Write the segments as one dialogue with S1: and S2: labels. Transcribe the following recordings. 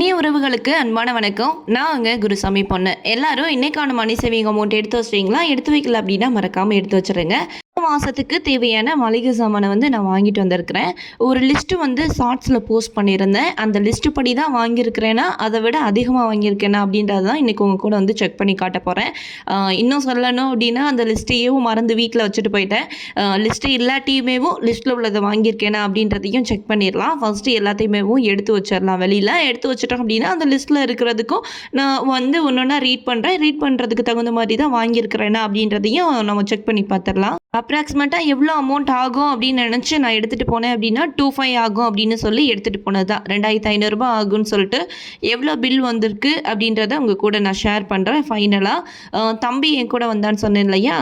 S1: இனிய உறவுகளுக்கு அன்பான வணக்கம். நான் அங்கே குருசாமி பொண்ணு. எல்லாரும் இன்னைக்கான மணி சேவிங் அமௌண்ட் எடுத்து வச்சிட்டீங்களா எடுத்து வைக்கல அப்படின்னா மறக்காமல் எடுத்து வச்சுருங்க. மாதத்துக்கு தேவையான மளிகை சாமானை வந்து நான் வாங்கிட்டு வந்திருக்கிறேன். ஒரு லிஸ்ட்டு வந்து ஷார்ட்ஸில் போஸ்ட் பண்ணியிருந்தேன். அந்த லிஸ்ட்டு படி தான் வாங்கியிருக்கிறேன்னா அதை விட அதிகமாக வாங்கியிருக்கேனா அப்படின்றது தான் இன்றைக்கி உங்கள் கூட வந்து செக் பண்ணி காட்ட போகிறேன் இன்னும் சொல்லணும் அப்படின்னா அந்த லிஸ்ட்டையும் மறந்து வீட்டில் வச்சுட்டு போயிட்டேன். லிஸ்ட்டு இல்லாட்டியுமேவும் லிஸ்ட்டில் உள்ளதை வாங்கியிருக்கேனா அப்படின்றதையும் செக் பண்ணிடலாம். ஃபஸ்ட்டு எல்லாத்தையுமேவும் எடுத்து வச்சிடலாம். வெளியில் எடுத்து வச்சிட்டோம் அப்படின்னா அந்த லிஸ்ட்டில் இருக்கிறதுக்கும் நான் வந்து ஒன்று ஒன்றா ரீட் பண்ணுறேன் ரீட் பண்ணுறதுக்கு தகுந்த மாதிரி தான் வாங்கியிருக்கிறேன்னா அப்படின்றதையும் நம்ம செக் பண்ணி பார்த்துடலாம். அப்ராக்சிமேட்டாக எவ்வளோ அமௌண்ட் ஆகும் அப்படின்னு நினச்சி நான் எடுத்துகிட்டு போனேன் அப்படின்னா டூ ஃபைவ் ஆகும் அப்படின்னு சொல்லி எடுத்துகிட்டு போனது. தான் ரெண்டாயிரத்து ஐநூறுரூபா ஆகும்னு சொல்லிட்டு எவ்வளோ பில் வந்திருக்கு அப்படின்றத உங்கள் கூட நான் ஷேர் பண்ணுறேன் ஃபைனலாக தம்பி என் கூட வந்தான்னு சொன்னேன் இல்லையா?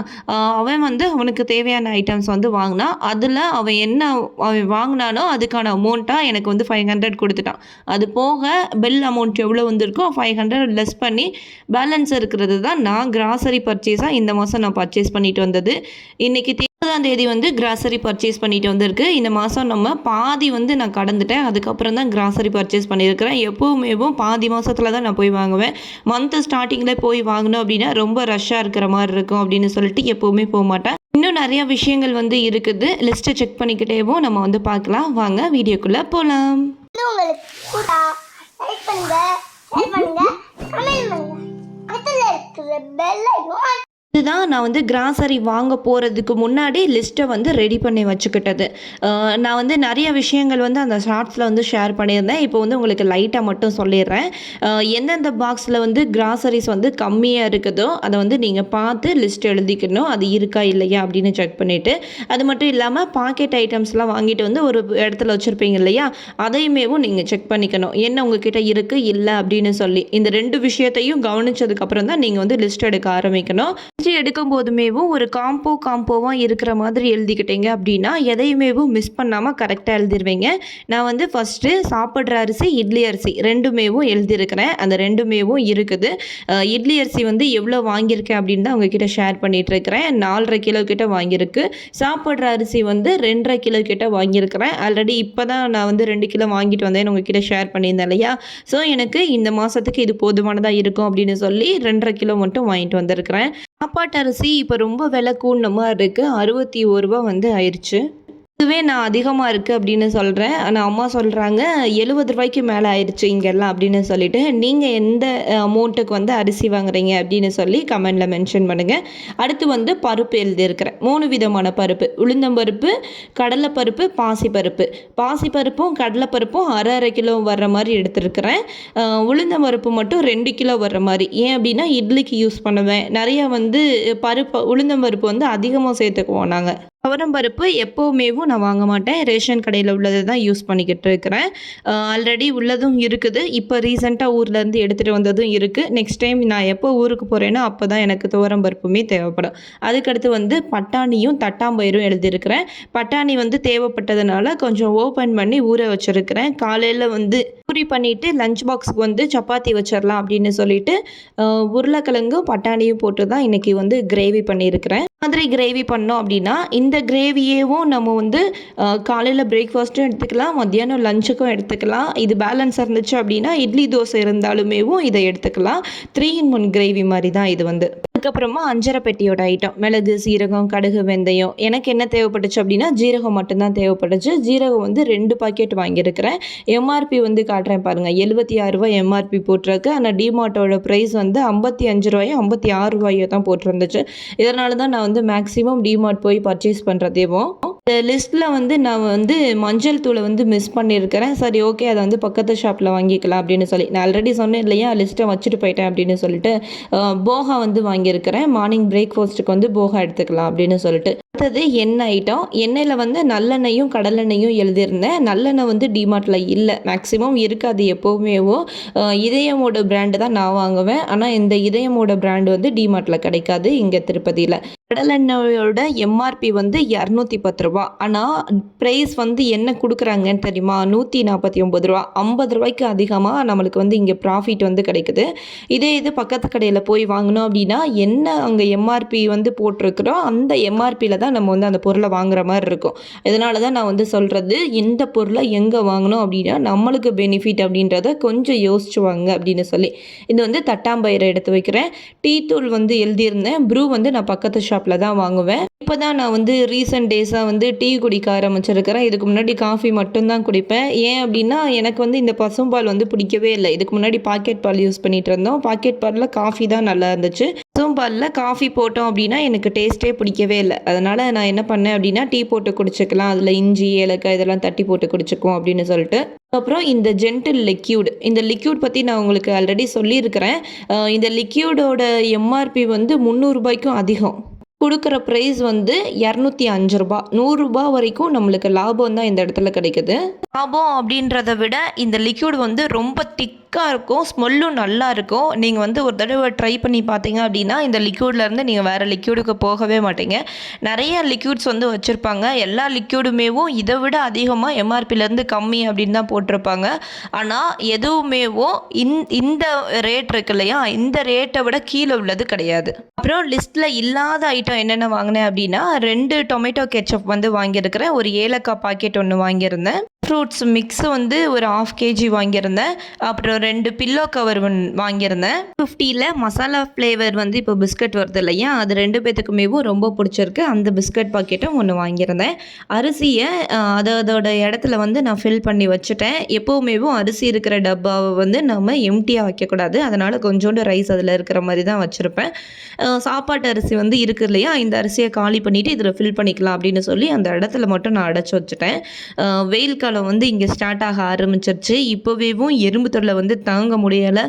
S1: அவன் வந்து அவனுக்கு தேவையான ஐட்டம்ஸ் வந்து வாங்கினான் அதில் அவன் என்ன அவன் வாங்கினானோ அதுக்கான அமௌண்ட்டாக எனக்கு வந்து ஃபைவ் ஹண்ட்ரட் கொடுத்துட்டான். அது போக பில் அமௌண்ட் எவ்வளோ வந்திருக்கோ ஃபைவ் ஹண்ட்ரட் லெஸ் பண்ணி பேலன்ஸ் இருக்கிறது தான் நான் கிராசரி பர்ச்சேஸாக இந்த மாதம் நான் பர்ச்சேஸ் பண்ணிட்டு வந்தது. இன்னைக்கு தேர்தாம் தேதி வந்து கிராசரி பர்ச்சேஸ் பண்ணிட்டு வந்திருக்கு. இந்த மாதம் நம்ம பாதி வந்து நான் கடந்துட்டேன். அதுக்கப்புறம் தான் கிராசரி பர்ச்சேஸ் பண்ணியிருக்கிறேன். எப்போவுமேவும் பாதி மாதத்தில் தான் நான் போய் வாங்குவேன். மந்த்து ஸ்டார்டிங்கில் போய் வாங்கினோம் அப்படின்னா ரொம்ப ரஷ்ஷாக இருக்கிற மாதிரி இருக்கும் அப்படின்னு சொல்லிட்டு எப்போவுமே போக மாட்டேன். இன்னும் நிறையா விஷயங்கள் வந்து இருக்குது. லிஸ்ட்டை செக் பண்ணிக்கிட்டேவும் நம்ம வந்து பார்க்கலாம். வாங்க வீடியோக்குள்ளே போகலாம்
S2: உங்களுக்கு
S1: இதுதான் நான் வந்து கிராசரி வாங்க போகிறதுக்கு முன்னாடி லிஸ்ட்டை வந்து ரெடி பண்ணி வச்சுக்கிட்டது. நான் வந்து நிறைய விஷயங்கள் வந்து அந்த ஷார்ட்ஸில் வந்து ஷேர் பண்ணியிருந்தேன். இப்போ வந்து உங்களுக்கு லைட்டாக மட்டும் சொல்லிடுறேன். எந்தெந்த பாக்ஸில் வந்து கிராசரிஸ் வந்து கம்மியாக இருக்குதோ அதை வந்து நீங்கள் பார்த்து லிஸ்ட் எழுதிக்கணும். அது இருக்கா இல்லையா அப்படின்னு செக் பண்ணிவிட்டு அது மட்டும் இல்லாமல் பாக்கெட் ஐட்டம்ஸ்லாம் வாங்கிட்டு வந்து ஒரு இடத்துல வச்சுருப்பீங்க இல்லையா அதையுமேவும் நீங்கள் செக் பண்ணிக்கணும். என்ன உங்ககிட்ட இருக்குது இல்லை அப்படின்னு சொல்லி. இந்த ரெண்டு விஷயத்தையும் கவனித்ததுக்கப்புறம் தான் நீங்கள் வந்து லிஸ்ட் எடுக்க ஆரம்பிக்கணும். லிஸ்ட் எடுக்கும் போதுமேவும் ஒரு காம்போ காம்போவாக இருக்கிற மாதிரி எழுதிக்கிட்டீங்க அப்படின்னா எதையுமேவும் மிஸ் பண்ணாமல் கரெக்டாக எழுதிருவீங்க. நான் வந்து ஃபஸ்ட்டு சாப்பிட்ற அரிசி இட்லி அரிசி ரெண்டுமேவும் எழுதியிருக்கிறேன். அந்த ரெண்டுமேவும் இருக்குது. இட்லி அரிசி வந்து எவ்வளோ வாங்கியிருக்கேன் அப்படின்னு தான் உங்ககிட்ட ஷேர் பண்ணிகிட்ருக்கிறேன் நாலரை கிலோ கிட்ட வாங்கியிருக்கு. சாப்பிட்ற அரிசி வந்து ரெண்டரை கிலோ கிட்ட வாங்கியிருக்கிறேன். ஆல்ரெடி இப்போ தான் நான் வந்து ரெண்டு கிலோ வாங்கிட்டு வந்தேன் உங்ககிட்ட ஷேர் பண்ணியிருந்தேன் இல்லையா? ஸோ எனக்கு இந்த மாதத்துக்கு இது போதுமானதாக இருக்கும் அப்படின்னு சொல்லி ரெண்டரை கிலோ மட்டும் வாங்கிட்டு வந்திருக்கிறேன். சாப்பாட்டு அரிசி இப்போ ரொம்ப விலை கூடின மாதிரி இருக்குது அறுபத்தி ஒரு ரூபா வந்து ஆயிடுச்சு இதுவே நான் அதிகமாக இருக்குது அப்படின்னு சொல்கிறேன் ஆனால் அம்மா சொல்கிறாங்க எழுபது ரூபாய்க்கு மேலே ஆயிடுச்சு இங்கெல்லாம் அப்படின்னு சொல்லிட்டு நீங்கள் எந்த அமௌண்ட்டுக்கு வந்து அரிசி வாங்குறீங்க அப்படின்னு சொல்லி கமெண்டில் மென்ஷன் பண்ணுங்கள் அடுத்து வந்து பருப்பு எழுதியிருக்கிறேன். மூணு விதமான பருப்பு. உளுந்தம்பருப்பு கடலைப்பருப்பு பாசிப்பருப்பு. பாசிப்பருப்பும் கடலைப்பருப்பும் அரை அரை கிலோ வர்ற மாதிரி எடுத்திருக்கிறேன். உளுந்தம்பருப்பு மட்டும் ரெண்டு கிலோ வர்ற மாதிரி. ஏன் அப்படின்னா இட்லிக்கு யூஸ் பண்ணுவேன். நிறையா வந்து பருப்பு உளுந்தம்பருப்பு வந்து அதிகமாக சேர்த்துக்குவோம் நாங்கள் துவரம் பருப்பு எப்போவுமேவும் நான் வாங்க மாட்டேன். ரேஷன் கடையில் உள்ளதை தான் யூஸ் பண்ணிக்கிட்டு இருக்கிறேன். ஆல்ரெடி உள்ளதும் இருக்குது. இப்போ ரீசெண்டாக ஊர்லேருந்து எடுத்துகிட்டு வந்ததும் இருக்குது நெக்ஸ்ட் டைம் நான் எப்போ ஊருக்கு போகிறேனோ அப்போ தான் எனக்கு துவரம் பருப்புமே தேவைப்படும். அதுக்கடுத்து வந்து பட்டாணியும் தட்டாம்பயிரும் எழுதியிருக்கிறேன். பட்டாணி வந்து தேவைப்பட்டதுனால கொஞ்சம் ஓப்பன் பண்ணி ஊற வச்சுருக்கிறேன். காலையில் வந்து பூரி பண்ணிவிட்டு லஞ்ச் பாக்ஸுக்கு வந்து சப்பாத்தி வச்சிடலாம் அப்படின்னு சொல்லிட்டு உருளைக்கிழங்கும் பட்டாணியும் போட்டு தான் இன்றைக்கி வந்து கிரேவி பண்ணியிருக்கிறேன். மாதிரி கிரேவி பண்ணோம் அப்படின்னா இந்த கிரேவியேவும் நம்ம வந்து காலையில் பிரேக்ஃபாஸ்ட்டும் எடுத்துக்கலாம் மத்தியானம் லஞ்சுக்கும் எடுத்துக்கலாம். இது பேலன்ஸ் இருந்துச்சு அப்படின்னா இட்லி தோசை இருந்தாலுமேவும் இதை எடுத்துக்கலாம். த்ரீ இன் ஒன் கிரேவி மாதிரி தான் இது வந்து. அதுக்கப்புறமா அஞ்சரை பெட்டியோட ஐட்டம் மிளகு சீரகம் கடுகு வெந்தயம். எனக்கு என்ன தேவைப்பட்டுச்சு அப்படின்னா ஜீரகம் மட்டும்தான் தேவைப்பட்டுச்சு. ஜீரகம் வந்து ரெண்டு பாக்கெட் வாங்கியிருக்கிறேன். எம்ஆர்பி வந்து காட்டுறேன் பாருங்கள் எழுபத்தி ஆறு ரூபாய் எம்ஆர்பி போட்டிருக்கு. ஆனால் டிமார்ட்டோட ப்ரைஸ் வந்து ஐம்பத்தி அஞ்சு ரூபாயோ ஐம்பத்தி ஆறு ரூபாயோ தான் போட்டிருந்துச்சு. இதனால தான் நான் வந்து மேக்ஸிமம் டிமார்ட் போய் பர்ச்சேஸ் பண்ணுறதேவும் இந்த லிஸ்ட்டில் வந்து நான் வந்து மஞ்சள் தூளை வந்து மிஸ் பண்ணியிருக்கிறேன். சரி ஓகே அதை வந்து பக்கத்து ஷாப்பில் வாங்கிக்கலாம் அப்படின்னு சொல்லி. நான் ஆல்ரெடி சொன்னேன் இல்லையா லிஸ்ட்டை வச்சுட்டு போயிட்டேன் அப்படின்னு சொல்லிட்டு போகா வந்து வாங்கியிருக்கிறேன். மார்னிங் பிரேக்ஃபாஸ்ட்டுக்கு வந்து போகா எடுத்துக்கலாம் அப்படின்னு சொல்லிட்டு. அடுத்தது எண்ணெய் ஐட்டம் எண்ணெயில் வந்து நல்லெண்ணெயும் கடலெண்ணெயும் எழுதியிருந்தேன். நல்லெண்ணெய் வந்து டிமார்ட்டில் இல்லை. மேக்ஸிமம் இருக்காது எப்போவுமேவோ இதயமோட பிராண்டு தான் நான் வாங்குவேன். ஆனால் இந்த இதயமோட பிராண்டு வந்து டிமார்ட்டில் கிடைக்காது இங்கே திருப்பதியில். கடலெண்ணெயோட எம்ஆர்பி வந்து இரநூத்தி பத்து ரூபா. ஆனால் ப்ரைஸ் வந்து என்ன கொடுக்குறாங்கன்னு தெரியுமா? நூற்றி நாற்பத்தி ஒம்பது ரூபா. ஐம்பது ரூபாய்க்கு அதிகமாக நம்மளுக்கு வந்து இங்கே ப்ராஃபிட் வந்து கிடைக்குது. இதே இது பக்கத்து கடையில் போய் வாங்கினோம் அப்படின்னா என்ன அங்கே எம்ஆர்பி வந்து போட்டிருக்கிறோம் அந்த எம்ஆர்பியில் தான் நம்ம வந்து அந்த பொருளை வாங்குற மாதிரி இருக்கும். இதனால தான் நான் வந்து சொல்கிறது இந்த பொருளை எங்கே வாங்கணும் அப்படின்னா நம்மளுக்கு பெனிஃபிட் அப்படின்றத கொஞ்சம் யோசிச்சு வாங்க அப்படின்னு சொல்லி. இது வந்து தட்டாம்பயிரை எடுத்து வைக்கிறேன். டீ தூள் வந்து எழுதியிருந்தேன். ப்ரூ வந்து நான் பக்கத்து ஷாப் ஷாப்பில் தான் வாங்குவேன். இப்போ தான் நான் வந்து ரீசெண்ட் டேஸாக வந்து டீ குடிக்க ஆரம்பிச்சிருக்கிறேன். இதுக்கு முன்னாடி காஃபி மட்டும்தான் குடிப்பேன். ஏன் அப்படின்னா எனக்கு வந்து இந்த பசும்பால் வந்து பிடிக்கவே இல்லை. இதுக்கு முன்னாடி பாக்கெட் பால் யூஸ் பண்ணிட்டு இருந்தோம். பாக்கெட் பாலில் காஃபி தான் நல்லா இருந்துச்சு. பசும்பாலில் காஃபி போட்டோம் அப்படின்னா எனக்கு டேஸ்ட்டே பிடிக்கவே இல்லை. அதனால் நான் என்ன பண்ணேன் அப்படின்னா டீ போட்டு குடிச்சிக்கலாம். அதில் இஞ்சி ஏலக்காய் இதெல்லாம் தட்டி போட்டு குடிச்சிக்குவோம் அப்படின்னு சொல்லிட்டு. அப்புறம் இந்த ஜென்டில் லிக்யூட் இந்த லிக்யூட் பற்றி நான் உங்களுக்கு ஆல்ரெடி சொல்லியிருக்கிறேன். இந்த லிக்யூடோட எம்ஆர்பி வந்து முந்நூறுபாய்க்கும் அதிகம். கொடுக்குற ப்ரைஸ் வந்து இரநூத்தி அஞ்சு ரூபா. நூறுரூபா வரைக்கும் நம்மளுக்கு லாபம் தான் இந்த இடத்துல கிடைக்குது. லாபம் அப்படின்றத விட இந்த லிக்யூட் வந்து ரொம்ப திக் திக்காக இருக்கும் ஸ்மெல்லும் நல்லா இருக்கும். நீங்கள் வந்து ஒரு தடவை ட்ரை பண்ணி பார்த்தீங்க அப்படின்னா இந்த லிக்யூட்லேருந்து நீங்கள் வேறு லிக்யூடுக்கு போகவே மாட்டீங்க. நிறைய லிக்யூட்ஸ் வந்து வச்சுருப்பாங்க. எல்லா லிக்யூடுமேவும் இதை விட அதிகமாக எம்ஆர்பிலேருந்து கம்மி அப்படின்னு தான் போட்டிருப்பாங்க. ஆனால் எதுவுமேவும் இந் இந்த ரேட் இருக்கு இல்லையா? இந்த ரேட்டை விட கீழே உள்ளது கிடையாது. அப்புறம் லிஸ்ட்டில் இல்லாத ஐட்டம் என்னென்ன வாங்கினேன் அப்படின்னா ரெண்டு டொமேட்டோ கெச்சப் வந்து வாங்கியிருக்கிறேன். ஒரு ஏலக்காய் பாக்கெட் ஒன்று வாங்கியிருந்தேன். ஃப்ரூட்ஸ் மிக்ஸ் வந்து ஒரு ஆஃப் கேஜி வாங்கியிருந்தேன். அப்புறம் ரெண்டு பில்லோ கவர் ஒன் வாங்கியிருந்தேன். ஃபிஃப்டியில் மசாலா ஃப்ளேவர் வந்து இப்போ பிஸ்கட் வருது இல்லையா? அது ரெண்டு பேத்துக்குமேவும் ரொம்ப பிடிச்சிருக்கு. அந்த பிஸ்கட் பாக்கெட்டும் ஒன்று வாங்கியிருந்தேன். அரிசியை அதை அது அதோட இடத்துல வந்து நான் ஃபில் பண்ணி வச்சுட்டேன். எப்போவுமேவும் அரிசி இருக்கிற டப்பாவை வந்து நம்ம எம்டியாக வைக்கக்கூடாது. அதனால் கொஞ்சோண்டு ரைஸ் அதில் இருக்கிற மாதிரி தான் வச்சுருப்பேன். சாப்பாட்டு அரிசி வந்து இருக்குது இல்லையா? இந்த அரிசியை காலி பண்ணிவிட்டு இதில் ஃபில் பண்ணிக்கலாம் அப்படின்னு சொல்லி அந்த இடத்துல மட்டும் நான் அடைச்சி வச்சுட்டேன். வெயில் காலம் வந்து இங்கே ஸ்டார்ட் ஆக ஆரம்பிச்சிருச்சு. இப்போவேவும் எறும்பு தொல்லை வந்து வந்து தாங்க முடியலை.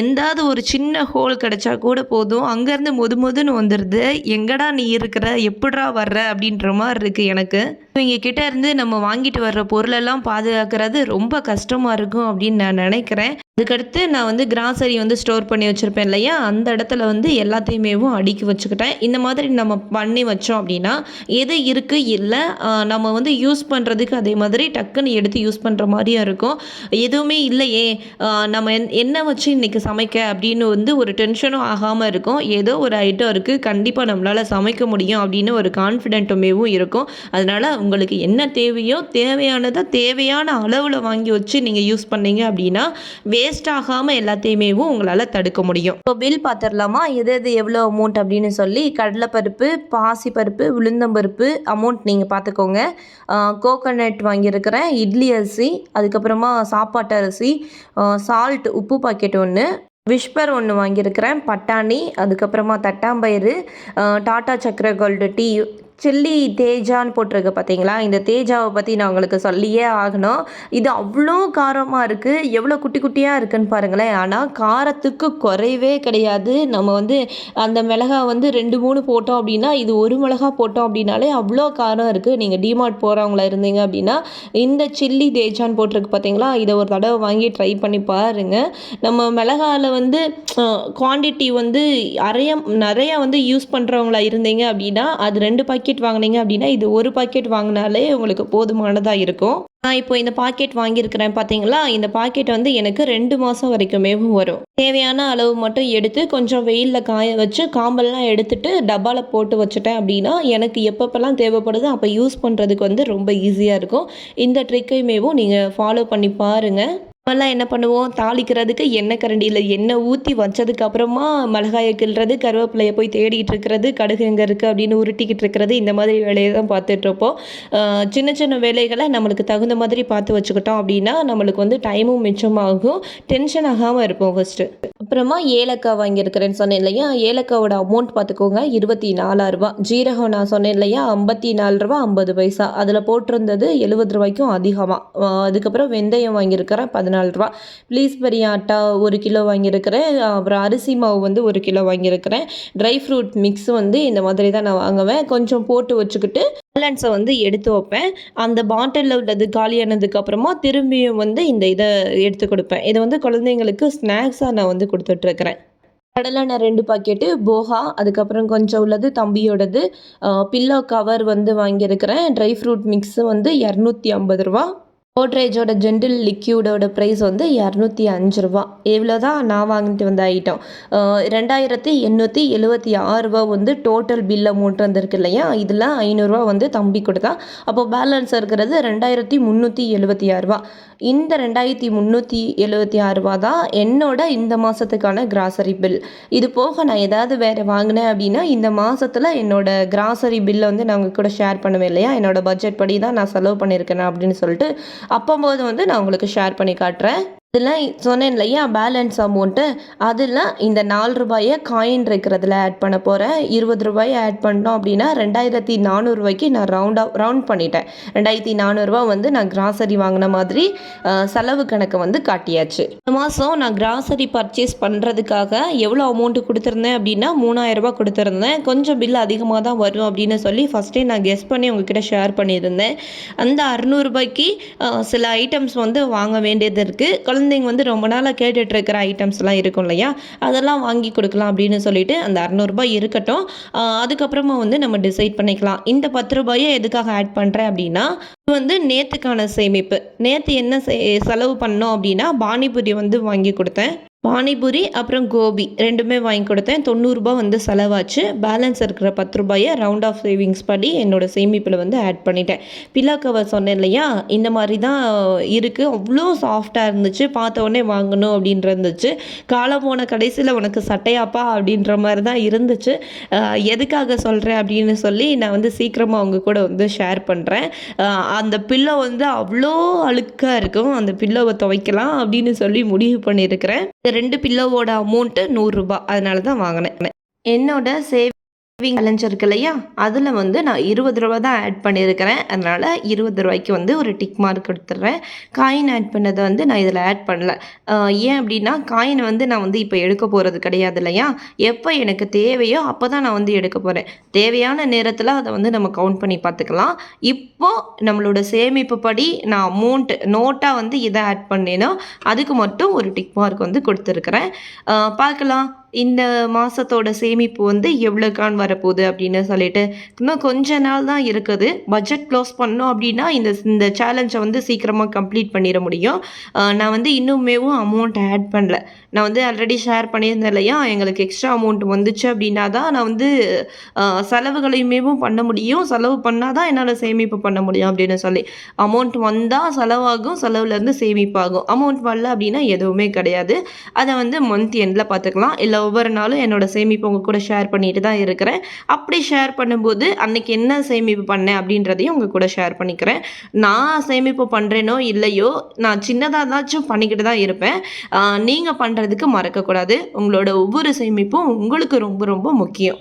S1: எந்தாவது ஒரு சின்ன ஹோல் கிடைச்சா கூட போதும். அங்கேருந்து முது முதுன்னு வந்துடுது எங்கடா நீ இருக்கிற? எப்படா வர்ற? அப்படின்ற மாதிரி இருக்குது எனக்கு. இவங்க கிட்ட இருந்து நம்ம வாங்கிட்டு வர்ற பொருளெல்லாம் பாதுகாக்கிறது ரொம்ப கஷ்டமாக இருக்கும் அப்படின்னு நான் நினைக்கிறேன். அதுக்கடுத்து நான் வந்து கிராசரி வந்து ஸ்டோர் பண்ணி வச்சுருப்பேன் இல்லையா? அந்த இடத்துல வந்து எல்லாத்தையுமேவும் அடுக்கி வச்சுக்கிட்டேன். இந்த மாதிரி நம்ம பண்ணி வச்சோம் அப்படின்னா எது இருக்குது இல்லை நம்ம வந்து யூஸ் பண்ணுறதுக்கு அதே மாதிரி டக்குன்னு எடுத்து யூஸ் பண்ணுற மாதிரியும் இருக்கும். எதுவுமே இல்லையே. நம்ம என்- என்ன வச்சு இன்றைக்கி சமைக்க அப்படின்னு வந்து ஒரு டென்ஷனும் ஆகாமல் இருக்கும். ஏதோ ஒரு ஐட்டம் இருக்குது கண்டிப்பாக நம்மளால் சமைக்க முடியும் அப்படின்னு ஒரு கான்ஃபிடென்ட்டுமேவும் இருக்கும். அதனால் உங்களுக்கு என்ன தேவையோ தேவையானதை தேவையான அளவில் வாங்கி வச்சு நீங்கள் யூஸ் பண்ணீங்க அப்படின்னா வேஸ்ட் ஆகாமல் எல்லாத்தையுமேவும் உங்களால் தடுக்க முடியும். இப்போ பில் பார்த்துடலாமா எது எது எவ்வளோ அமௌண்ட் அப்படின்னு சொல்லி கடலைப்பருப்பு பாசிப்பருப்பு உளுந்தம்பருப்பு அமௌண்ட் நீங்கள் பார்த்துக்கோங்க கோகோனட் வாங்கியிருக்கிறேன் இட்லி அரிசி அதுக்கப்புறமா சாப்பாட்டு அரிசி சால்ட் உப்பு பாக்கெட் ஒன்று விஷ்பர் ஒன்று வாங்கியிருக்கிறேன் பட்டாணி அதுக்கப்புறமா தட்டாம்பயிறு Tata Chakra gold tea chilli தேஜான்னு போட்டிருக்கு பார்த்தீங்களா? இந்த தேஜாவை பற்றி நான் உங்களுக்கு சொல்லியே ஆகணும். இது அவ்வளோ காரமாக இருக்குது எவ்வளோ குட்டி குட்டியாக இருக்குன்னு பாருங்களேன். ஆனால் காரத்துக்கு குறைவே கிடையாது. நம்ம வந்து அந்த மிளகா வந்து ரெண்டு மூணு போட்டோம் அப்படின்னா இது ஒரு மிளகா போட்டோம் அப்படின்னாலே அவ்வளோ காரம் இருக்குது நீங்கள் டிமார்ட் போகிறவங்களா இருந்தீங்க அப்படின்னா இந்த சில்லி தேஜான் போட்டிருக்கு பார்த்தீங்களா? இதை ஒரு தடவை வாங்கி ட்ரை பண்ணி பாருங்கள் நம்ம மிளகாவில் வந்து குவாண்டிட்டி வந்து நிறைய நிறையா வந்து யூஸ் பண்ணுறவங்களா இருந்தீங்க அப்படின்னா அது ரெண்டு பாக்கெட் பாக்கெட் வாங்கினீங்க அப்படின்னா இது ஒரு பாக்கெட் வாங்கினாலே உங்களுக்கு போதுமானதாக இருக்கும். நான் இப்போ இந்த பாக்கெட் வாங்கியிருக்கிறேன் பார்த்தீங்களா இந்த பாக்கெட் வந்து எனக்கு ரெண்டு மாதம் வரைக்குமே வரும். தேவையான அளவு மட்டும் எடுத்து கொஞ்சம் வெயிலில் காய வச்சு காம்பெல்லாம் எடுத்துட்டு டப்பாவில் போட்டு வச்சுட்டேன் அப்படின்னா எனக்கு எப்பப்பெல்லாம் தேவைப்படுதோ அப்போ யூஸ் பண்ணுறதுக்கு வந்து ரொம்ப ஈஸியாக இருக்கும். இந்த ட்ரிக்கையுமேவும் நீங்கள் ஃபாலோ பண்ணி பாருங்கள் நம்மலாம் என்ன பண்ணுவோம்? தாளிக்கிறதுக்கு எண்ணெய் கரண்டியில் எண்ணெய் ஊற்றி வச்சதுக்கு அப்புறமா மிளகாயை கிள்றது கருவேப்பிலையை போய் தேடிட்டு இருக்கிறது கடுகு எங்கே இருக்குது அப்படின்னு உருட்டிக்கிட்டு இருக்கிறது இந்த மாதிரி வேலையை தான் பார்த்துட்ருப்போம் சின்ன சின்ன வேலைகளை நம்மளுக்கு தகுந்த மாதிரி பார்த்து வச்சுக்கிட்டோம் அப்படின்னா நம்மளுக்கு வந்து டைமும் மிச்சமாகும். டென்ஷன் ஆகாமல் இருப்போம் ஃபஸ்ட்டு அப்புறமா ஏலக்காய் வாங்கியிருக்கிறேன்னு சொன்னேன் இல்லையா? ஏலக்காவோட அமௌண்ட் பார்த்துக்கோங்க. இருபத்தி நாலாயிரரூபா ஜீரகம் நான் சொன்னேன் இல்லையா? ஐம்பத்தி நாலு ரூபா ஐம்பது பைசா. அதில் போட்டிருந்தது எழுபது ரூபாய்க்கும் அதிகமாக அதுக்கப்புறம் வெந்தயம் வாங்கியிருக்கிறேன் பதினாலு ரூபா. ப்ளீஸ் பெரிய ஆட்டா ஒரு கிலோ வாங்கியிருக்கிறேன். அப்புறம் அரிசி மாவு வந்து ஒரு கிலோ வாங்கியிருக்கிறேன். ட்ரை ஃப்ரூட் மிக்ஸ் வந்து இந்த மாதிரி தான் நான் வாங்குவேன். கொஞ்சம் போட்டு வச்சுக்கிட்டு பேலன்ஸை வந்து எடுத்து வைப்பேன். அந்த பாட்டிலில் உள்ளது காலியானதுக்கு அப்புறமா திரும்பியும் வந்து இந்த இதை எடுத்து கொடுப்பேன். இதை வந்து குழந்தைங்களுக்கு ஸ்நாக்ஸாக நான் வந்து கொடுத்துட்ருக்குறேன். கடலெண்ணெய் ரெண்டு பாக்கெட்டு போஹா அதுக்கப்புறம் கொஞ்சம் உள்ளது தம்பியோடது பில்லோ கவர் வந்து வாங்கியிருக்கிறேன். ட்ரை ஃப்ரூட் மிக்ஸு வந்து இரநூத்தி ஐம்பது ரூபா. கோட்ரேஜோட ஜென்டில் லிக்யூடோட ப்ரைஸ் வந்து இரநூத்தி அஞ்சு ரூபா. இவ்வளோ தான் நான் வாங்கிட்டு வந்த ஐட்டம் ரெண்டாயிரத்தி எண்ணூற்றி எழுபத்தி ஆறு ரூபா வந்து டோட்டல் பில் அமௌண்ட் வந்திருக்கு இல்லையா? இதில் ஐநூறுரூவா வந்து தம்பி கொடுத்தா. அப்போ பேலன்ஸ் இருக்கிறது ரெண்டாயிரத்தி முந்நூற்றி எழுபத்தி ஆறு ரூபா. இந்த ரெண்டாயிரத்தி முந்நூற்றி எழுபத்தி ஆறு ரூபா தான் என்னோட இந்த மாதத்துக்கான கிராசரி பில் இது போக நான் ஏதாவது வேறு வாங்கினேன் அப்படின்னா இந்த மாதத்தில் என்னோட கிராசரி பில்லை வந்து நான் உங்கள் கூட ஷேர் பண்ணுவேன் இல்லையா? என்னோட பட்ஜெட் படி தான் நான் செலவு பண்ணியிருக்கேன் அப்படின்னு சொல்லிட்டு அப்போம்போது வந்து நான் உங்களுக்கு ஷேர் பண்ணி காட்டுறேன். இதெல்லாம் சொன்னேன் இல்லையா பேலன்ஸ் அமௌண்ட்டு அதில் இந்த நாலு ரூபாயை காயின் இருக்கிறதுல ஆட் பண்ண போகிறேன் இருபது ரூபாயை ஆட் பண்ணோம் அப்படின்னா ரெண்டாயிரத்தி நானூறுரூவாய்க்கு நான் ரவுண்டாக ரவுண்ட் பண்ணிட்டேன். ரெண்டாயிரத்தி நானூறுரூவா வந்து நான் கிராசரி வாங்கின மாதிரி செலவு கணக்கு வந்து காட்டியாச்சு. இந்த மாதம் நான் கிராசரி பர்ச்சேஸ் பண்ணுறதுக்காக எவ்வளோ அமௌண்ட்டு கொடுத்துருந்தேன் அப்படின்னா மூணாயிரரூபா கொடுத்துருந்தேன். கொஞ்சம் பில் அதிகமாக தான் வரும் அப்படின்னு சொல்லி ஃபஸ்ட்டே நான் கெஸ் பண்ணி உங்ககிட்ட ஷேர் பண்ணியிருந்தேன். அந்த அறநூறுபாய்க்கு சில ஐட்டம்ஸ் வந்து வாங்க வேண்டியது இருக்குது குழந்தைங்க வந்து ரொம்ப நாளாக கேட்டுட்ருக்கிற ஐட்டம்ஸ்லாம் இருக்கும் இல்லையா? அதெல்லாம் வாங்கி கொடுக்கலாம் அப்படின்னு சொல்லிட்டு அந்த அறநூறுபா இருக்கட்டும். அதுக்கப்புறமா வந்து நம்ம டிசைட் பண்ணிக்கலாம். இந்த பத்து ரூபாயை எதுக்காக ஆட் பண்ணுறேன் அப்படின்னா இது வந்து நேத்துக்கான சேமிப்பு. நேற்று என்ன செ- செலவு பண்ணோம் அப்படின்னா பானிபூரி வந்து வாங்கி கொடுத்தேன். பானிபூரி அப்புறம் கோபி. ரெண்டுமே வாங்கி கொடுத்தேன். தொண்ணூறுரூபா வந்து செலவாச்சு. பேலன்ஸ் இருக்கிற பத்து ரூபாயை ரவுண்ட் ஆஃப் சேவிங்ஸ் படி என்னோட சேமிப்பில் வந்து ஆட் பண்ணிட்டேன். பில்லா கவர் சொன்னேன் இல்லையா? இந்த மாதிரி தான் இருக்குது அவ்வளோ சாஃப்டாக இருந்துச்சு. பார்த்த உடனே வாங்கணும் அப்படின்ற இருந்துச்சு. காலம் போன கடைசியில் உனக்கு சட்டையாப்பா அப்படின்ற மாதிரி தான் இருந்துச்சு எதுக்காக சொல்கிறேன் அப்படின்னு சொல்லி நான் வந்து சீக்கிரமாக அவங்க கூட வந்து ஷேர் பண்ணுறேன் அந்த பில்லோ வந்து அவ்வளோ அழுக்காக இருக்கும். அந்த பில்லோவை துவைக்கலாம் அப்படின்னு சொல்லி முடிவு பண்ணியிருக்கிறேன். ரெண்டு பில்லோவோட அமௌண்ட்டு நூறுரூபா அதனால தான் வாங்கினேன். என்னோட சேவிங் பேலன்ஸ் இருக்கு இல்லையா? அதில் வந்து நான் இருபது ரூபா தான் ஆட் பண்ணியிருக்கிறேன் அதனால் இருபது ரூபாய்க்கு வந்து ஒரு டிக் மார்க் கொடுத்துட்றேன். காயின் ஆட் பண்ணதை வந்து நான் இதில் ஆட் பண்ணல. ஏன் அப்படின்னா காயின் வந்து நான் வந்து இப்போ எடுக்க போகிறது கிடையாது இல்லையா? எப்போ எனக்கு தேவையோ அப்போ தான் நான் வந்து எடுக்க போகிறேன் தேவையான நேரத்தில் அதை வந்து நம்ம கவுண்ட் பண்ணி பார்த்துக்கலாம். இப்போ நம்மளோட சேமிப்பு படி நான் அமௌண்ட் நோட்டாக வந்து இதை ஆட் பண்ணேன்னா அதுக்கு மட்டும் ஒரு டிக் மார்க் வந்து கொடுத்துருக்குறேன். பார்க்கலாம். இந்த மாதத்தோட சேமிப்பு வந்து எவ்வளோக்கான் வரப்போகுது அப்படின்னு சொல்லிட்டு இன்னும் கொஞ்ச நாள் தான் இருக்குது. பட்ஜெட் க்ளோஸ் பண்ணோம் அப்படின்னா இந்த இந்த சேலஞ்சை வந்து சீக்கிரமாக கம்ப்ளீட் பண்ணிட முடியும். நான் வந்து இன்னுமேவும் அமௌண்ட் ஆட் பண்ணல. நான் வந்து ஆல்ரெடி ஷேர் பண்ணியிருந்தேன் இல்லையா? எங்களுக்கு எக்ஸ்ட்ரா அமௌண்ட் வந்துச்சு அப்படின்னா தான் நான் வந்து செலவுகளையுமே செலவுகளையுமேவும் பண்ண முடியும். செலவு பண்ணால் தான் என்னால் சேமிப்பு பண்ண முடியும் அப்படின்னு சொல்லி. அமௌண்ட் வந்தால் செலவாகும் செலவுலேருந்து சேமிப்பாகும். அமௌண்ட் வரல அப்படின்னா எதுவுமே கிடையாது. அதை வந்து மந்த் எண்டில் பார்த்துக்கலாம். இல்லை ஒவ்வொரு நாளும் என்னோடய சேமிப்பு உங்கள் கூட ஷேர் பண்ணிட்டு தான் இருக்கிறேன். அப்படி ஷேர் பண்ணும்போது அன்னைக்கு என்ன சேமிப்பு பண்ணேன் அப்படின்றதையும் உங்கள் கூட ஷேர் பண்ணிக்கிறேன். நான் சேமிப்பு பண்ணுறேனோ இல்லையோ நான் சின்னதாக தாச்சும் பண்ணிக்கிட்டு தான் இருப்பேன். நீங்கள் பண்ணுற பண்ணுறதுக்கு மறக்கக்கூடாது. உங்களோட ஒவ்வொரு சேமிப்பும் உங்களுக்கு ரொம்ப ரொம்ப முக்கியம்.